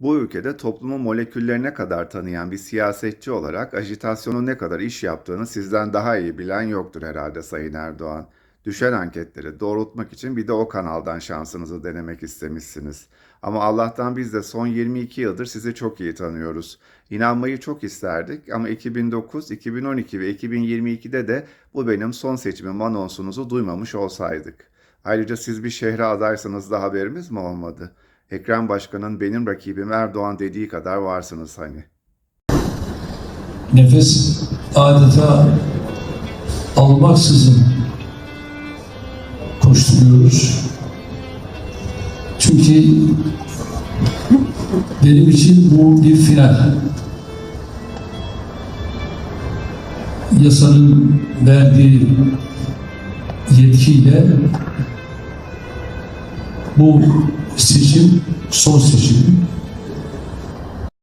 Bu ülkede toplumu moleküllerine kadar tanıyan bir siyasetçi olarak ajitasyonun ne kadar iş yaptığını sizden daha iyi bilen yoktur herhalde Sayın Erdoğan. Düşen anketleri doğrultmak için bir de o kanaldan şansınızı denemek istemişsiniz. Ama Allah'tan biz de son 22 yıldır sizi çok iyi tanıyoruz. İnanmayı çok isterdik ama 2009, 2012 ve 2022'de de bu benim son seçimim anonsunuzu duymamış olsaydık. Ayrıca siz bir şehre adaysanız da haberimiz mi olmadı? Ekrem Başkan'ın benim rakibim Erdoğan dediği kadar varsınız hani. nefes adeta almaksızın koşturuyoruz. Çünkü benim için bu bir final. Yasanın verdiği yetkiyle bu seçim son seçim.